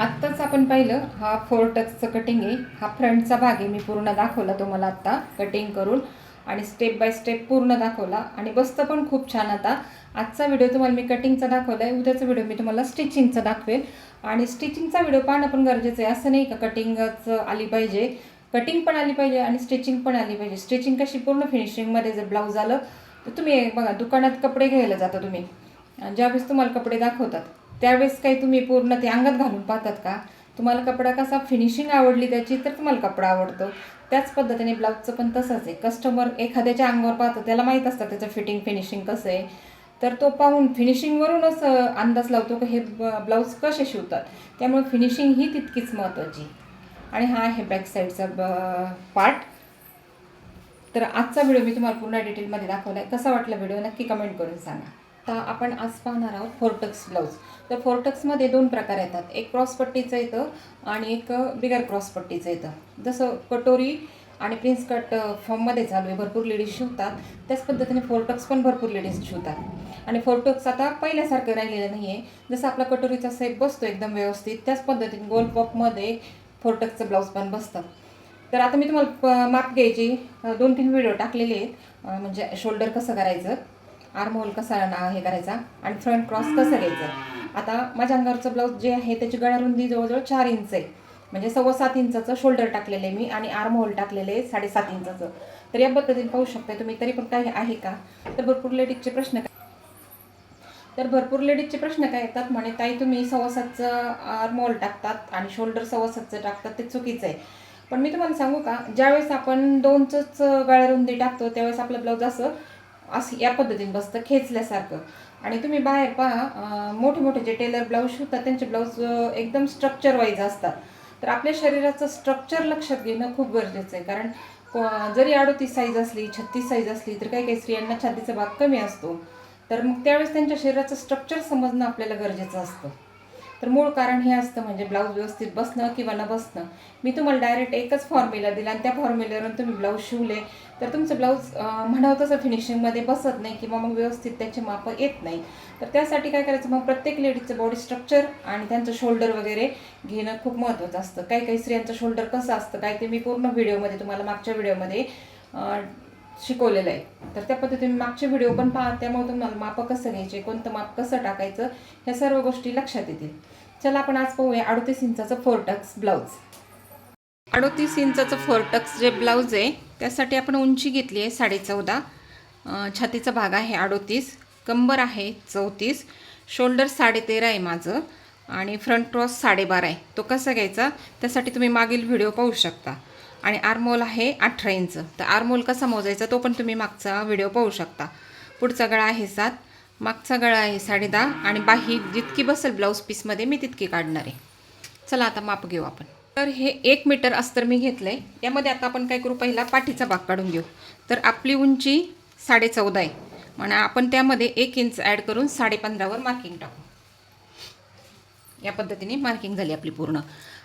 आत्ताच आपण पाहिलं हा फोर टचचं कटिंग आहे. हा फ्रंटचा भाग आहे मी पूर्ण दाखवला तुम्हाला आत्ता कटिंग करून. आणि स्टेप बाय स्टेप पूर्ण दाखवला. आणि बसतं पण खूप छान आता. आजचा व्हिडिओ तुम्हाला मी कटिंगचा दाखवला आहे उद्याचा व्हिडिओ मी तुम्हाला स्टिचिंगचा दाखवेल. आणि स्टिचिंगचा व्हिडिओ पाहणं पण गरजेचं आहे. असं नाही का कटिंगच आली पाहिजे. कटिंग पण आली पाहिजे आणि स्टिचिंग पण आली पाहिजे. स्टिचिंग कशी पूर्ण फिनिशिंगमध्ये जर ब्लाऊज आलं तर तुम्ही बघा दुकानात कपडे घ्यायला जाता तुम्ही. ज्यावेळेस तुम्हाला कपडे दाखवतात त्यावेळेस काही तुम्ही पूर्ण ते अंगात घालून पाहतात का? तुम्हाला कपडा कसा फिनिशिंग आवडली त्याची तर तुम्हाला कपडा आवडतो. त्याच पद्धतीने ब्लाऊजचं पण तसंच आहे. कस्टमर एखाद्याच्या अंगावर पाहतो त्याला माहीत असतं त्याचं फिटिंग फिनिशिंग कसं आहे. तर तो पाहून फिनिशिंगवरूनच अंदाज लावतो की हे ब्लाऊज कसे शिवतात. त्यामुळे फिनिशिंग ही तितकीच महत्त्वाची आणि हा आहे बॅक साईडचा पार्ट तर आजचा व्हिडिओ मी तुम्हाला पूर्ण डिटेलमध्ये दाखवला आहे कसा वाटला व्हिडिओ नक्की कमेंट करून सांगा. आत्ता आपण आज पाहणार आहोत फोर्टक्स ब्लाऊज तर फोर्टक्समध्ये दोन प्रकार येतात. एक क्रॉस पट्टीचं येतं आणि एक बिगर क्रॉस पट्टीचं येतं. जसं कटोरी आणि प्रिन्स कट फॉर्ममध्ये चालू आहे. भरपूर लेडीज शिवतात. त्याच पद्धतीने फोर्टक्स पण भरपूर लेडीज शिवतात. आणि फोर्टक्स आता पहिल्यासारखं राहिलेलं नाही आहे जसं आपला कटोरीचा सेप बसतो एकदम व्यवस्थित त्याच पद्धतीने गोल पॉपमध्ये फोरटक्सचं ब्लाऊज पण बसतं. तर आता मी तुम्हाला प- माप घ्यायची. दोन तीन व्हिडिओ टाकलेले आहेत. म्हणजे शोल्डर कसं करायचं? आर्म होल कसा हे करायचा आणि फ्रंट क्रॉस कसं घ्यायचं? आता माझ्या अंगावरचं ब्लाऊज जे आहे त्याची गळ्या रुंदी जवळजवळ चार इंच आहे. म्हणजे सव्वा सात इंचाचं शोल्डर टाकलेलं आहे मी आणि आर्म होल टाकलेले आहे साडेसात इंचाचं तर या पद्धतीने पाहू शकता तुम्ही तरी पण काय आहे का? तर भरपूर लेडीजचे प्रश्न काय? तर भरपूर लेडीजचे प्रश्न काय येतात? म्हणे ताई तुम्ही सव्वा सातचं आर्मोल टाकतात आणि शोल्डर सव्वा टाकतात ते चुकीचं आहे. पण मी तुम्हाला सांगू का ज्यावेळेस आपण दोनचच गळ्या रुंदी टाकतो त्यावेळेस आपलं ब्लाऊज असं असं या पद्धतीने बसतं खेचल्यासारखं. आणि तुम्ही बाहेर पहा मोठे मोठे जे टेलर ब्लाऊज शिवतात त्यांचे ब्लाऊज एकदम स्ट्रक्चर वाईज असतात. तर आपल्या शरीराचं स्ट्रक्चर लक्षात घेणं खूप गरजेचं आहे. कारण जरी अडोतीस साईज असली छत्तीस साईज असली तर काही काही स्त्रियांना छातीचा भाग कमी असतो. तर मग त्यावेळेस त्यांच्या शरीराचं स्ट्रक्चर समजणं आपल्याला गरजेचं असतं. तर मूळ कारण हे असतं म्हणजे ब्लाऊज व्यवस्थित बसणं किंवा न बसणं. मी तुम्हाला डायरेक्ट एकच फॉर्म्युला दिला आणि त्या फॉर्म्युल्यावरून तुम्ही ब्लाऊज शिवले. तर तुमचं ब्लाऊज म्हणावं तसं फिनिशिंगमध्ये बसत नाही किंवा मग व्यवस्थित त्याचे माप येत नाही. तर त्यासाठी काय करायचं? मग प्रत्येक लेडीजचं बॉडी स्ट्रक्चर आणि त्यांचं शोल्डर वगैरे घेणं खूप महत्त्वाचं असतं. काही काही स्त्रियांचं शोल्डर कसं असतं काय ते मी पूर्ण व्हिडिओमध्ये तुम्हाला मागच्या व्हिडिओमध्ये शिकवलेलं आहे. तर त्या पद्धतीने मागचे व्हिडिओ पण पहा त्यामुळे तुम्हाला माप कसं घ्यायचे कोणतं माप कसं टाकायचं ह्या सर्व गोष्टी लक्षात येतील. चला आपण आज पाहूया अडतीस इंचाचं फोरटक्स ब्लाऊज अडतीस इंचाचं फोरटक्स जे ब्लाऊज आहे त्यासाठी आपण उंची घेतली आहे साडे चौदा छातीचा भाग आहे अडोतीस कंबर आहे चौतीस शोल्डर साडे तेरा आहे माझं आणि फ्रंट क्रॉस साडेबारा आहे. तो कसा घ्यायचा? त्यासाठी तुम्ही मागील व्हिडिओ पाहू शकता. आणि आर्मोल आहे अठरा इंच. तर आर्मोल कसा मोजायचा तो पण तुम्ही मागचा व्हिडिओ पाहू शकता. पुढचा गळा आहे सात मागचा गळा आहे साडे दहा आणि बाही जितकी बसेल ब्लाऊज पीसमध्ये मी तितकी काढणार आहे. चला आता माप घेऊ आपण. तर हे एक मीटर अस्तर मी घेतलं आहे यामध्ये आता आपण काय करू? पहिला पाठीचा भाग काढून घेऊ. तर आपली उंची साडे चौदा आहे. म्हणा आपण त्यामध्ये एक इंच ॲड करून साडे पंधरावर मार्किंग टाकू. या पद्धतीने मार्किंग झाली आपली पूर्ण.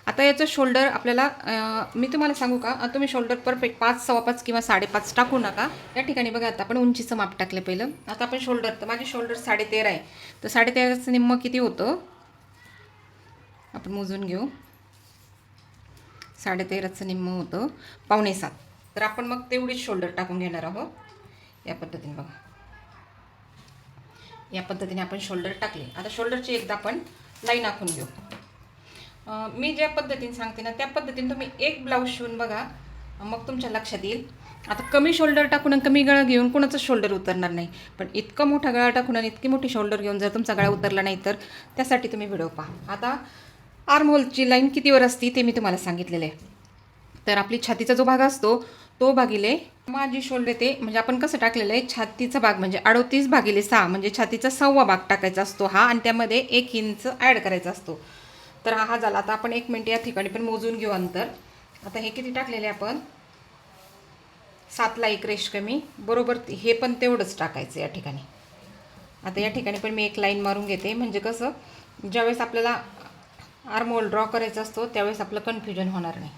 आता याचं शोल्डर आपल्याला मी तुम्हाला सांगू का? तुम्ही शोल्डर परफेक्ट पाच सव्वा पाच किंवा साडेपाच टाकू नका. या ठिकाणी बघा आता आपण उंचीचं माप टाकलं पहिलं. आता आपण शोल्डर तर माझे शोल्डर साडे तेरा आहे. तर साडे तेराचं निम्म किती होतं? आपण मोजून घेऊ. साडेतेराचं निम्मं निम्म होतं पावणे सात. तर आपण मग तेवढीच शोल्डर टाकून घेणार आहोत. या पद्धतीने बघा. या पद्धतीने आपण शोल्डर टाकले. आता शोल्डरची एकदा आपण लाईन आखून घेऊ. मी ज्या पद्धतीने सांगते ना त्या पद्धतीने तुम्ही एक ब्लाऊज शिवून बघा. मग तुमच्या लक्षात येईल. आता कमी शोल्डर टाकून आणि कमी गळा घेऊन कोणाचं शोल्डर उतरणार नाही. पण इतका मोठा गळा टाकून आणि इतकी मोठी शोल्डर घेऊन जर तुमचा गळा उतरला नाही तर त्यासाठी तुम्ही व्हिडिओ पहा. आता आर्महोलची लाईन कितीवर असती ते मी तुम्हाला सांगितलेलं आहे. तर आपली छातीचा जो भाग असतो तो भागिले माझी शोल्डर ते म्हणजे आपण कसं टाकलेलं आहे छातीचा भाग म्हणजे अडोतीस भागिले सहा म्हणजे छातीचा सहावा भाग टाकायचा असतो हा आणि त्यामध्ये एक इंच ॲड करायचा असतो. तर हा हा झाला. आता आपण एक मिनटं या ठिकाणी पण मोजून घेऊ अंतर. आता हे किती टाकलेले आपण? सातला एक रेश कमी. बरोबर हे पण तेवढंच टाकायचं या ठिकाणी. आता या ठिकाणी पण मी एक लाईन मारून घेते. म्हणजे कसं ज्यावेळेस आपल्याला आर्मोल ड्रॉ करायचा असतो त्यावेळेस आपलं कन्फ्युजन होणार नाही.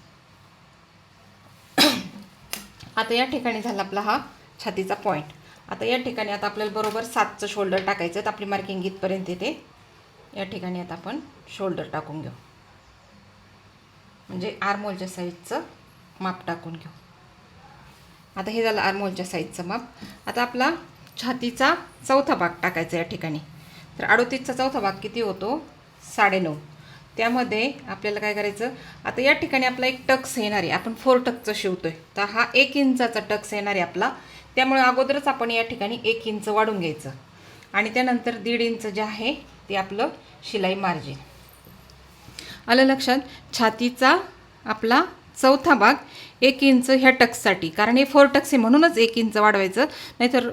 आता या ठिकाणी झाला आपला हा छातीचा पॉईंट आता या ठिकाणी आता आपल्याला बरोबर सातचं शोल्डर टाकायचं तर आपली मार्किंग इथपर्यंत येते. या ठिकाणी आता आपण शोल्डर टाकून घेऊ. म्हणजे आरमोलच्या साईजचं माप टाकून घेऊ. आता हे झालं आरमोलच्या साईजचं माप. आता आपला छातीचा चौथा भाग टाकायचा या ठिकाणी. तर अडोतीसचा चौथा भाग किती होतो? साडेनऊ. त्यामध्ये आपल्याला काय करायचं? आता या ठिकाणी आपला एक टक्स येणार आहे. आपण फोर टक्सचं आहे तर हा एक इंचाचा टक्स येणार आहे आपला. त्यामुळे अगोदरच आपण या ठिकाणी एक इंच वाढून घ्यायचं. आणि त्यानंतर दीड इंच जे आहे ते आपलं शिलाई मार्जिन. आलं लक्षात? छातीचा आपला चौथा भाग एक इंच ह्या टक्ससाठी. कारण हे फोर टक्स आहे म्हणूनच एक इंच वाढवायचं नाहीतर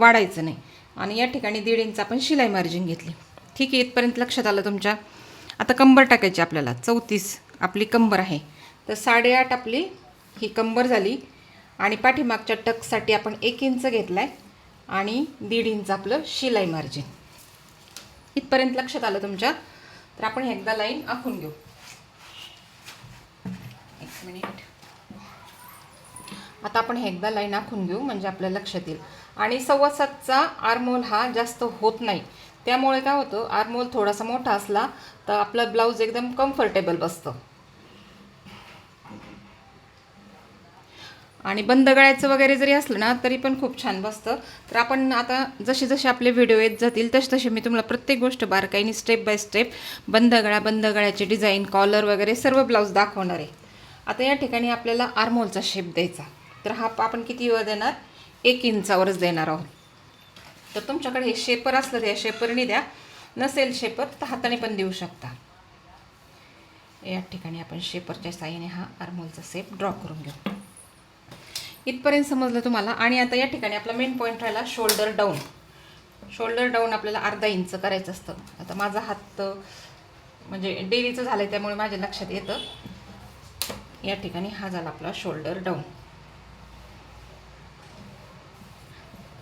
वाढायचं नाही. आणि या ठिकाणी दीड इंच आपण शिलाई मार्जिन घेतली. ठीक आहे इथपर्यंत लक्षात आलं तुमच्या? आता कंबर टाकायची आपल्याला. चौतीस आपली कंबर आहे. तर साडेआठ आपली ही कंबर झाली. आणि पाठीमागच्या टक्ससाठी आपण एक इंच घेतला आहे आणि दीड इंच आपलं शिलाई मार्जिन. इथपर्यंत लक्षात आलं तुमच्या? तर आपण एकदा लाईन आखून घेऊ. एक मिनिट. आता आपण एकदा लाईन आखून घेऊ म्हणजे आपल्या लक्षात येईल. आणि सव्वा सातचा आरमोल हा जास्त होत नाही. त्यामुळे काय होतं आरमोल थोडासा मोठा असला तर आपला ब्लाऊज एकदम कम्फर्टेबल बसतं. आणि बंद गळ्याचं वगैरे जरी असलं ना तरी पण खूप छान बसतं. तर आपण आता जसे जसे आपले व्हिडिओ येत जातील तसे तसे मी तुम्हाला प्रत्येक गोष्ट बारकाईने स्टेप बाय स्टेप बंद गळा बंद गळ्याचे डिझाईन कॉलर वगैरे सर्व ब्लाऊज दाखवणार आहे. आता या ठिकाणी आपल्याला आर्मोलचा शेप द्यायचा. तर हा आपण किती वेळ देणार? एक इंचावरच देणार आहोत. तर तुमच्याकडे हे शेपर असलं तर या शेपरने द्या. नसेल शेपर तर हाताने पण देऊ शकता. या ठिकाणी आपण शेपरच्या साईने हा आर्मोलचा शेप ड्रॉ करून घेऊ. इथपर्यंत समजलं तुम्हाला. आणि आता या ठिकाणी आपला मेन पॉईंट राहिला शोल्डर डाऊन शोल्डर डाऊन आपल्याला अर्धा इंच करायचं असतं. आता माझा हात म्हणजे डेलीचं झालं आहे त्यामुळे माझ्या लक्षात येतं. या ठिकाणी हा झाला आपला शोल्डर डाऊन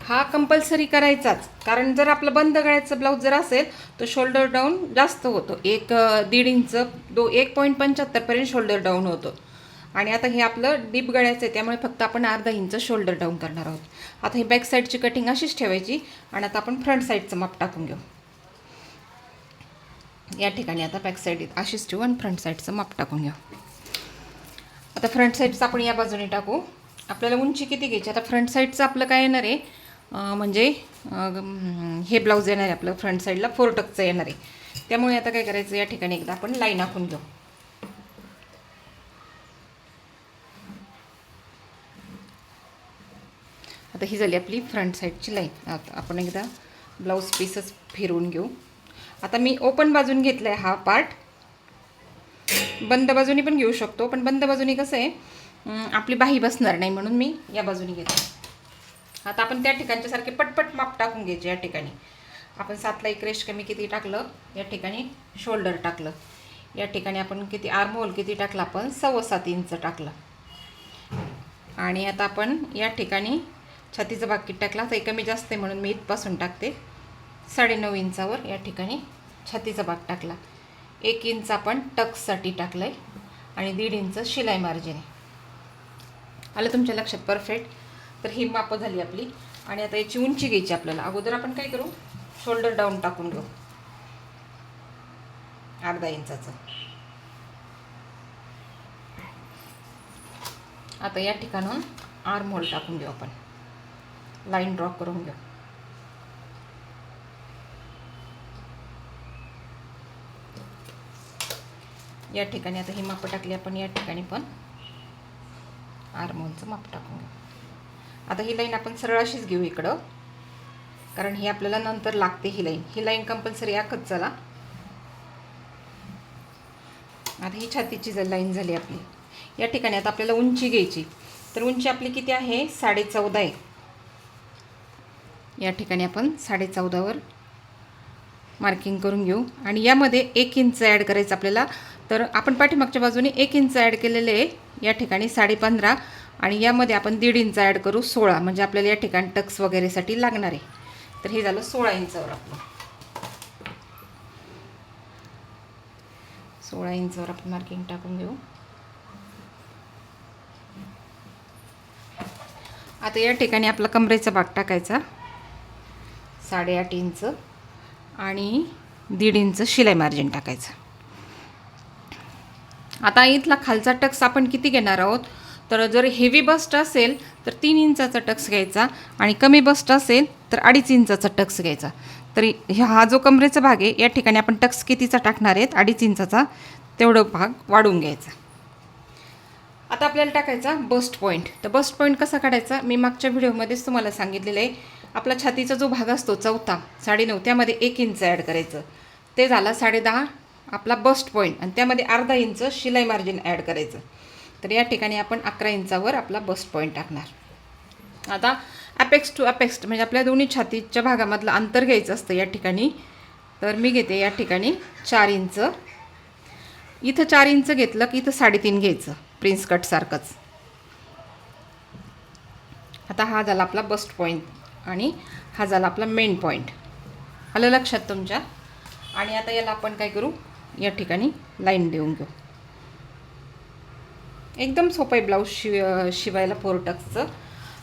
हा कंपल्सरी करायचाच. कारण जर आपलं बंद गळ्याचं ब्लाऊज जर असेल तर शोल्डर डाऊन जास्त होतो. एक दीड इंच दो एक पॉईंट पंच्याहत्तरपर्यंत शोल्डर डाऊन होतं. आणि आता हे आपलं डीप गळ्याचं आहे त्यामुळे फक्त आपण अर्धा इंच शोल्डर डाऊन करणार आहोत. आता ही बॅक साईडची कटिंग अशीच ठेवायची आणि आता आपण फ्रंट साईडचं माप टाकून घेऊ. या ठिकाणी आता बॅक साईड अशीच ठेवू आणि फ्रंट साईडचं माप टाकून घेऊ. आता फ्रंट साईडचं आपण या बाजूने टाकू. आपल्याला उंची किती घ्यायची? आता फ्रंट साईडचं आपलं काय येणार आहे? म्हणजे हे ब्लाऊज येणार आहे आपलं. फ्रंट साईडला फोर टकचं येणार आहे. त्यामुळे आता काय करायचं? या ठिकाणी एकदा आपण लाईन आखून घेऊ. आता ही झाली आपली फ्रंट साईडची लाईन आता आपण एकदा ब्लाऊज पीसच फिरवून घेऊ. आता मी ओपन बाजून घेतला आहे हा पार्ट बंद बाजूनी पण घेऊ शकतो पण बंद बाजूनी कसं आहे आपली बाही बसणार नाही म्हणून मी या बाजूनी घेतो आता आपण त्या ठिकाणच्या सारखे पटपट माप टाकून घ्यायचे या ठिकाणी. आपण सातला एक रेश कमी किती टाकलं या ठिकाणी शोल्डर टाकलं. या ठिकाणी आपण किती आर्महोल किती टाकलं आपण सव्वा सात इंच टाकलं. आणि आता आपण या ठिकाणी छातीचा भाग टाकला तर कमी जास्त आहे म्हणून मी इथपासून टाकते. साडेनऊ इंचावर या ठिकाणी छातीचा भाग टाकला. एक इंच आपण टक्ससाठी टाकलं आहे आणि दीड इंच शिलाई मार्जिन आहे. आलं तुमच्या लक्षात? परफेक्ट. तर ही मापं झाली आपली. आणि आता याची उंची घ्यायची आपल्याला. अगोदर आपण काय करू? शोल्डर डाऊन टाकून घेऊ. अर्धा इंचाचं. आता या ठिकाणून आर्म होल टाकून घेऊ आपण. लाईन ड्रॉ करून घ्या. या ठिकाणी आता ही मापं टाकली आपण या ठिकाणी पण आरमोलचं माप टाकून घेऊ आता ही लाईन आपण सरळ अशीच घेऊ इकडं कारण ही आपल्याला नंतर लागते ही लाईन. ही लाईन कंपल्सरी आखत चला. आता ही छातीची जर लाईन झाली आपली. या ठिकाणी आता आपल्याला उंची घ्यायची. तर उंची आपली किती आहे? साडे चौदा आहे. या ठिकाणी आपण साडे चौदावर मार्किंग करून घेऊ. आणि यामध्ये एक इंच ॲड करायचं आपल्याला. तर आपण पाठीमागच्या बाजूने एक इंच ॲड केलेले आहे. या ठिकाणी साडे पंधरा आणि यामध्ये आपण दीड इंच ॲड करू सोळा. म्हणजे आपल्याला या ठिकाणी टक्स वगैरेसाठी लागणार आहे. तर हे झालं सोळा इंचावर आपलं. सोळा इंचवर आपण मार्किंग टाकून घेऊ. आता या ठिकाणी आपला कमरेचा भाग टाकायचा. साडेआठ इंच आणि दीड इंच शिलाई मार्जिन टाकायचं. आता इथला खालचा टक्स आपण किती घेणार आहोत? तर जर हेवी बस्ट असेल तर तीन इंचाचा टक्स घ्यायचा आणि कमी बस्ट असेल तर अडीच इंचाचा टक्स घ्यायचा. तरी हा जो कमरेचा भाग आहे या ठिकाणी आपण टक्स कितीचा टाकणार आहेत? अडीच इंचाचा. तेवढं भाग वाढून घ्यायचा. आता आपल्याला टाकायचा बस्ट पॉईंट तर बस्ट पॉईंट कसा काढायचा? मी मागच्या व्हिडिओमध्येच तुम्हाला सांगितलेलं आहे. आपला छातीचा जो भाग असतो चौथा साडेनऊ त्यामध्ये एक इंच ॲड करायचं. ते झाला साडेदहा आपला बस्ट पॉईंट आणि त्यामध्ये अर्धा इंच शिलाई मार्जिन ॲड करायचं. तर या ठिकाणी आपण अकरा इंचावर आपला बस्ट पॉईंट टाकणार. आता अपेक्स टू अपेक्स म्हणजे आपल्या दोन्ही छातीच्या भागामधलं अंतर घ्यायचं असतं या ठिकाणी. तर मी घेते या ठिकाणी चार इंच इथं चार इंच घेतलं की इथं साडेतीन घ्यायचं प्रिन्स कटसारखंच आता हा झाला आपला बस्ट पॉईंट आणि हा झाला आपला मेन पॉईंट आलं लक्षात तुमच्या? आणि आता याला आपण काय करू? या ठिकाणी लाईन देऊन घेऊ. एकदम सोपं आहे ब्लाऊज शिव शिवायला फोर टक्सचं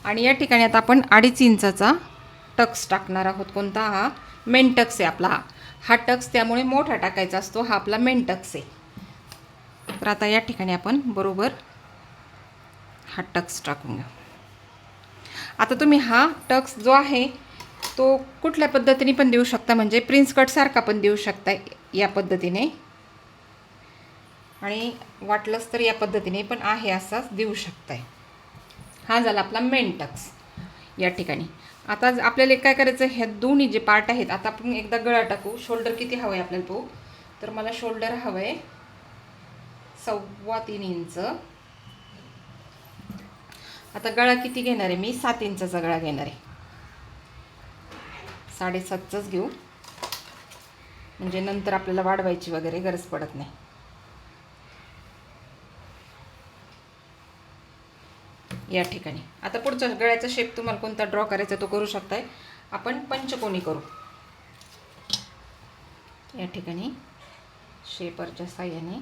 आणि या ठिकाणी आता आपण अडीच इंचाचा टक्स टाकणार आहोत. कोणता? हा मेन टक्स आहे आपला. हा हा टक्स त्यामुळे मोठा टाकायचा असतो. हा आपला मेन टक्स आहे. तर आता या ठिकाणी आपण बरोबर हा टक्स टाकून घेऊ. आता तुम्ही हा टक्स जो आहे तो कुठल्या पद्धतीने पण देऊ शकता? म्हणजे प्रिन्स कटसारखा पण देऊ शकता या पद्धतीने. आणि वाटलंच तर या पद्धतीने पण आहे असाच देऊ शकताय. हा झाला आपला मेन टक्स या ठिकाणी. आता आपल्याला काय करायचं ह्या दोन्ही जे पार्ट आहेत आता आपण एकदा गळा टाकू. शोल्डर किती हवं आहे आपल्याला तो? तर मला शोल्डर हवं आहे सव्वा तीन इंच. आता गळा किती घेणार आहे? मी सात इंचाचा गळा घेणार आहे. साडेसातचाच घेऊ. म्हणजे नंतर आपल्याला वाढवायची वगैरे गरज पडत नाही. या ठिकाणी. आता पुढचा गळ्याचा शेप तुम्हाला कोणता ड्रॉ करायचा तो करू शकताय. आपण पंचकोनी करू. या ठिकाणी शेपरच्या साह्याने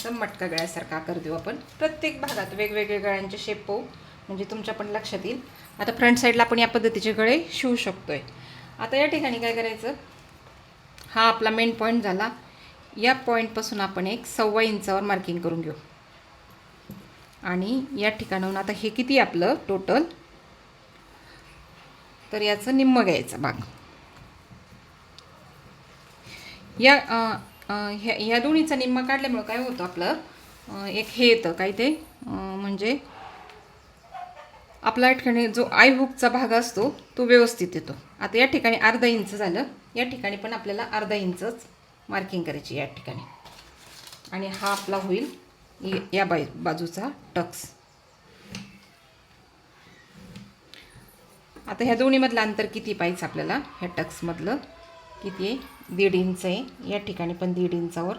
असं मटका गळ्यासारखा आकार देऊ आपण. प्रत्येक भागात वेगवेगळे गळ्यांचे शेप पाहू. म्हणजे तुमच्या पण लक्षात येईल. आता फ्रंट साईडला आपण या पद्धतीचे गळे शिवू शकतो आहे आता या ठिकाणी काय करायचं? हा आपला मेन पॉईंट झाला. या पॉईंटपासून आपण एक सव्वा इंचावर मार्किंग करून घेऊ. आणि या ठिकाणाहून आता हे किती आपलं टोटल तर याचं निम्म घ्यायचं भाग. या ह्या ह्या दोन्हीचा निम्मा काढल्यामुळं काय होतं आपलं? एक हे येतं काय ते? म्हणजे आपला या ठिकाणी जो आय हुकचा भाग असतो तो व्यवस्थित येतो. आता या ठिकाणी अर्धा इंच झालं. या ठिकाणी पण आपल्याला अर्धा इंचच मार्किंग करायची या ठिकाणी. आणि हा आपला होईल या बाई बाजूचा टक्स आता ह्या दोन्हीमधलं अंतर किती पाहिजे आपल्याला? ह्या टक्समधलं किती आहे? दीड इंच आहे. या ठिकाणी पण दीड इंचावर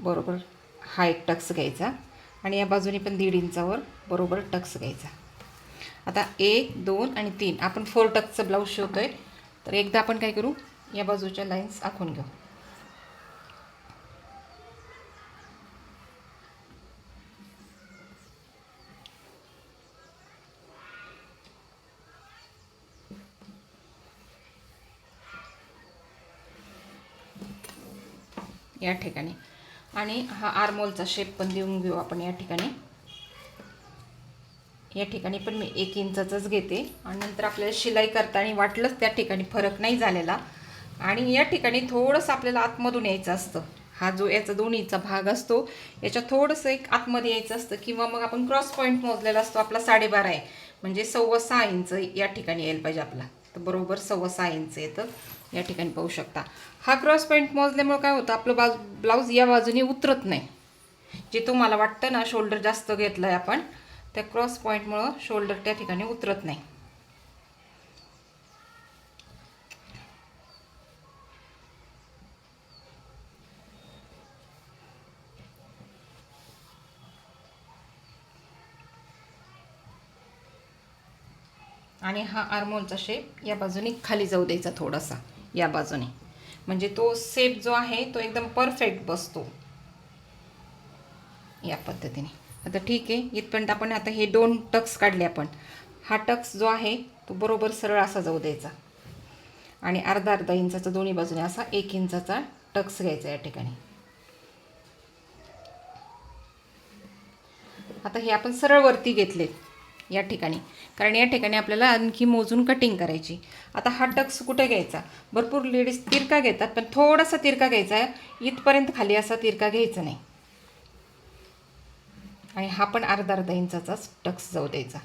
बरोबर हा एक टक्स घ्यायचा आणि या बाजूने पण दीड इंचावर बरोबर टक्स घ्यायचा. आता एक दोन आणि तीन. आपण फोर टक्सचं ब्लाऊज शिवतोय. तर एकदा आपण काय करू? या बाजूच्या लाईन्स आखून घेऊ. या ठिकाणी. आणि हा आर्मोलचा शेप पण देऊन घेऊ आपण या ठिकाणी. या ठिकाणी पण मी एक इंचाचंच घेते. आणि नंतर आपल्याला शिलाई करताना वाटलंच त्या ठिकाणी फरक नाही झालेला. आणि या ठिकाणी थोडंसं आपल्याला आतमधून यायचं असतं. हा जो याचा दोन्हीचा भाग असतो याच्या थोडंसं एक आतमध्ये यायचं असतं किंवा मग आपण क्रॉस पॉईंट मोजलेला असतो आपला साडेबारा आहे. म्हणजे सव्वा सहा इंच या ठिकाणी यायला पाहिजे आपला. तर बरोबर सव्वा सहा इंच येतं. या ठिकाणी पाहू शकता. हा क्रॉस पॉईंट मोजल्यामुळे काय होतं आपलं बाजू ब्लाऊज या बाजूने उतरत नाही. जे तुम्हाला वाटतं ना शोल्डर जास्त घेतलं आहे आपण त्या क्रॉस पॉईंटमुळं शोल्डर त्या ठिकाणी उतरत नाही. आणि हा आर्मोलचा शेप या बाजूने खाली जाऊ द्यायचा थोडासा या बाजूने. म्हणजे तो सेप जो आहे तो एकदम परफेक्ट बसतो. या पद्धतीने. आता ठीक आहे इथपर्यंत आपण आता हे दोन टक्स काढले आपण. हा टक्स जो आहे तो बरोबर सरळ असा जाऊ द्यायचा. आणि अर्धा अर्धा इंचाचा दोन्ही बाजूने असा एक इंचाचा टक्स घ्यायचा या ठिकाणी. आता हे आपण सरळ वरती घेतले. या ठिकाणी. कारण या ठिकाणी आपल्याला आणखी मोजून कटिंग करायची. आता हा टक्स कुठे घ्यायचा? भरपूर लेडीज तिरका घेतात पण थोडासा तिरका घ्यायचा. आहे इथपर्यंत खाली असा तिरका घ्यायचा नाही. आणि हा पण अर्धा अर्धा इंचाचाच टक्स जाऊ द्यायचा.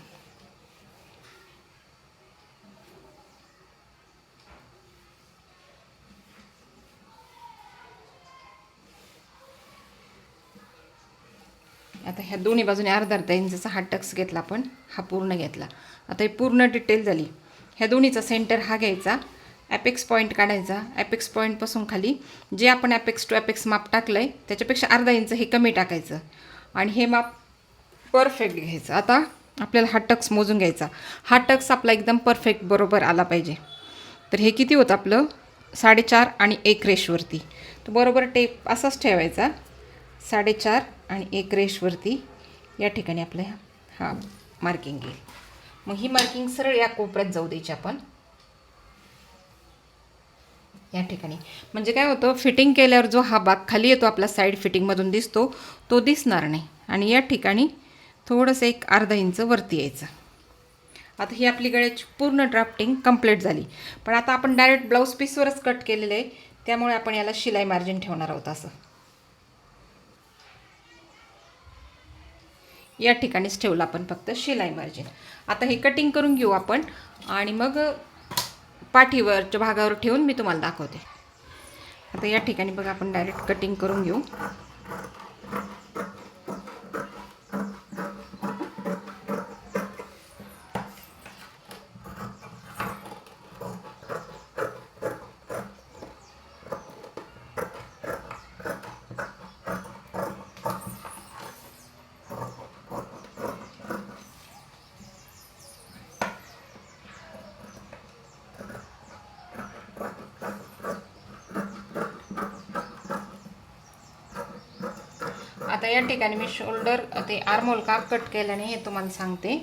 आता ह्या दोन्ही बाजूने अर्धा अर्धा इंचाचा हा टक्स घेतला आपण हा पूर्ण घेतला. आता ही पूर्ण डिटेल झाली. ह्या दोन्हीचा सेंटर हा घ्यायचा ॲपेक्स पॉईंट काढायचा. ॲपेक्स पॉईंटपासून खाली जे आपण ॲपेक्स टू ॲपेक्स माप टाकलं आहे त्याच्यापेक्षा अर्धा इंच हे कमी टाकायचं. आणि हे माप परफेक्ट घ्यायचं. आता आपल्याला हा टक्स मोजून घ्यायचा. हा टक्स आपला एकदम परफेक्ट बरोबर आला पाहिजे. तर हे किती होतं आपलं? साडेचार आणि एक रेशवरती तर बरोबर टेप असाच ठेवायचा. साडेचार आणि एक रेशवरती या ठिकाणी आपल्या हा मार्किंग येईल. मग ही मार्किंग सरळ या कोपऱ्यात जाऊ द्यायची आपण. या ठिकाणी. म्हणजे काय होतं फिटिंग केल्यावर जो हा भाग खाली येतो आपला साईड फिटिंगमधून दिसतो तो दिसणार नाही. आणि या ठिकाणी थोडंसं एक अर्धा इंच वरती यायचं. आता ही आपली गळ्याची पूर्ण ड्राफ्टिंग कंप्लीट झाली. पण आता आपण डायरेक्ट ब्लाऊज पीसवरच कट केलेलं आहे. त्यामुळे आपण याला शिलाई मार्जिन ठेवणार आहोत असं. या ठिकाणीच ठेवलं आपण फक्त शिलाई मार्जिन आता हे कटिंग करून घेऊ आपण आणि मग पाठीवरच्या भागावर ठेवून मी तुम्हाला दाखवते. आता या ठिकाणी बघा आपण डायरेक्ट कटिंग करून घेऊ. आता या ठिकाणी मी शोल्डर ते आर्मोल का कट केल्याने हे तुम्हाला सांगते.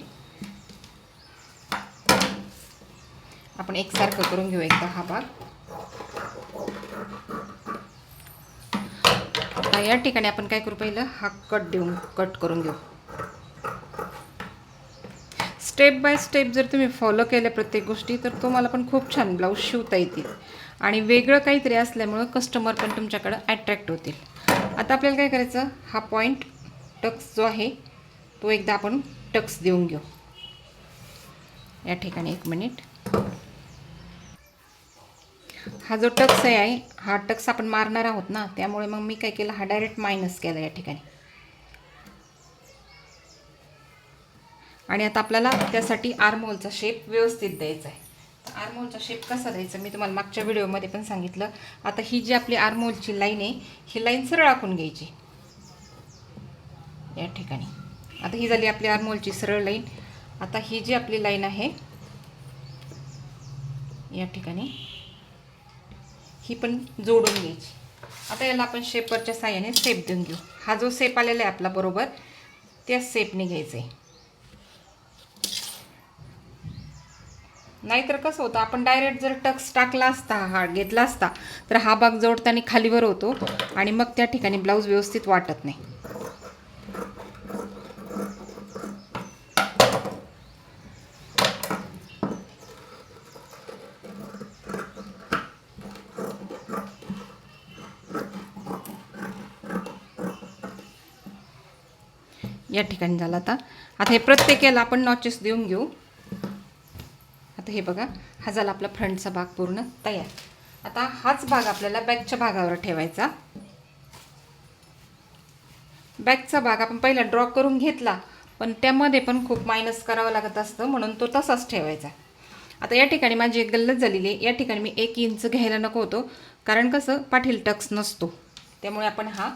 आपण एकसारखं करून घेऊ एकदा हा भाग. आता या ठिकाणी आपण काय करू पहिलं? हा कट देऊन कट करून घेऊ. स्टेप बाय स्टेप जर तुम्ही फॉलो केल्या प्रत्येक गोष्टी तर तुम्हाला पण खूप छान ब्लाऊज शिवता येतील. आणि वेगळं काहीतरी असल्यामुळं कस्टमर पण तुमच्याकडं अट्रॅक्ट होतील. आता आपल्याला काय करायचं? हा पॉईंट टक्स जो आहे तो एकदा आपण टक्स देऊन घेऊ. या ठिकाणी एक मिनिट हा जो टक्स आहे हा टक्स आपण मारणार आहोत ना त्यामुळे मग मी काय केलं हा डायरेक्ट मायनस केला या ठिकाणी. आणि आता आपल्याला त्यासाठी आर्मोलचा शेप व्यवस्थित द्यायचा आहे. आर्मोलचा शेप कसा द्यायचा? मी तुम्हाला मागच्या व्हिडिओमध्ये पण सांगितलं. आता ही जी आपली आरमोलची लाईन आहे ही लाईन सरळ आखून घ्यायची. या ठिकाणी. आता ही झाली आपली आरमोलची सरळ लाईन आता ही जी आपली लाईन आहे या ठिकाणी ही पण जोडून घ्यायची. आता याला आपण शेपरच्या साह्याने सेप देऊन घेऊ. हा जो सेप आलेला आहे आपला बरोबर त्या सेपने घ्यायचा आहे नाहीतर कसं होतं आपण डायरेक्ट जर टक्स टाकला असता हा घेतला असता तर हा भाग जोडताना खालीवर होतो आणि मग त्या ठिकाणी ब्लाऊज व्यवस्थित वाटत नाही. या ठिकाणी झालं आता. आता हे प्रत्येक याला आपण नॉचेस देऊन घेऊ. आता हे बघा हा झाला आपला फ्रंटचा भाग पूर्ण तयार. आता हाच भाग आपल्याला बॅकच्या भागावर ठेवायचा. बॅकचा भाग आपण पहिला ड्रॉ करून घेतला पण त्यामध्ये पण खूप मायनस करावं लागत असतं म्हणून तो तसाच ठेवायचा. आता या ठिकाणी माझी एक गल्लत झालेली आहे. या ठिकाणी मी एक इंच घ्यायला नको होतो कारण कसं पाठील टक्स नसतो. त्यामुळे आपण हा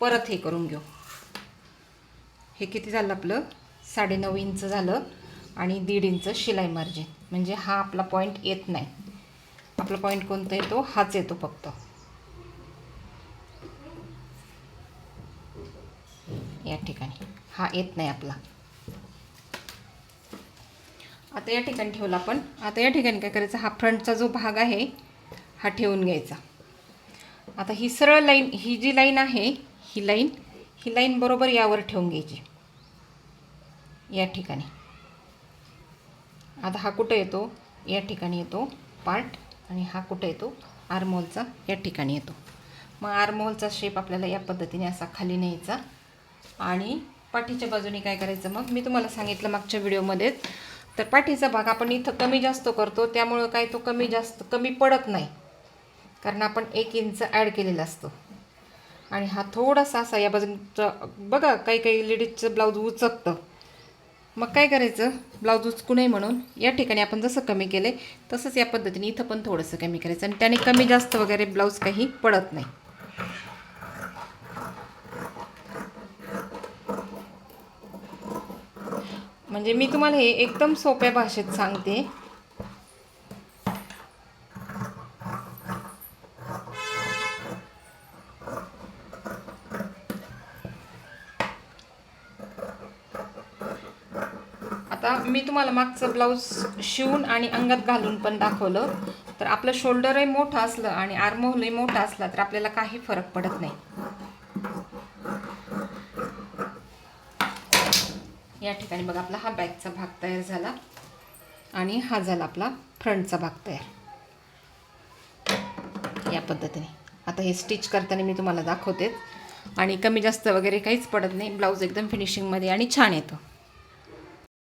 परत हे करून घेऊ. हे किती झालं आपलं? साडेनऊ इंच झालं. आणि दीड इंच शिलाई मार्जिन म्हणजे हा आपला पॉईंट येत नाही. आपला पॉईंट कोणता येतो? हाच येतो फक्त. या ठिकाणी. हा येत नाही आपला. आता या ठिकाणी ठेवला आपण. आता या ठिकाणी काय करायचं? हा फ्रंटचा जो भाग आहे हा ठेवून घ्यायचा. आता ही सरळ लाईन ही जी लाईन आहे ही लाईन ही लाईन बरोबर यावर ठेवून घ्यायची. या ठिकाणी. आता हा कुठं येतो? या ठिकाणी येतो पार्ट आणि हा कुठं येतो? आर्मोलचा या ठिकाणी येतो. मग आर्मोलचा शेप आपल्याला या पद्धतीने असा खाली न्यायचा. आणि पाठीच्या बाजूने काय करायचं मग? मी तुम्हाला सांगितलं मागच्या व्हिडिओमध्येच तर पाठीचा भाग आपण इथं कमी जास्त करतो. त्यामुळं काय तो कमी जास्त कमी पडत नाही. कारण आपण एक इंच ॲड केलेला असतो. आणि हा थोडासा असा या बाजूचा बघा काही काही लेडीजचं ब्लाऊज उचकतं. मग काय करायचं? ब्लाऊज उचकू नये म्हणून या ठिकाणी आपण जसं कमी केलं तसंच या पद्धतीने इथं पण थोडंसं कमी करायचं. आणि त्याने कमी जास्त वगैरे ब्लाऊज काही पडत नाही. म्हणजे मी तुम्हाला हे एकदम सोप्या भाषेत सांगते. आता मी तुम्हाला मागचं ब्लाऊज शिवून आणि अंगात घालून पण दाखवलं. तर आपलं शोल्डरही मोठं असलं आणि आर्मोलही मोठा असला तर आपल्याला काही फरक पडत नाही. या ठिकाणी बघा आपला हा बॅकचा भाग तयार झाला आणि हा झाला आपला फ्रंटचा भाग तयार. या पद्धतीने. आता हे स्टिच करताना मी तुम्हाला दाखवतेच आणि कमी जास्त वगैरे काहीच पडत नाही. ब्लाऊज एकदम फिनिशिंगमध्ये आणि छान येतो.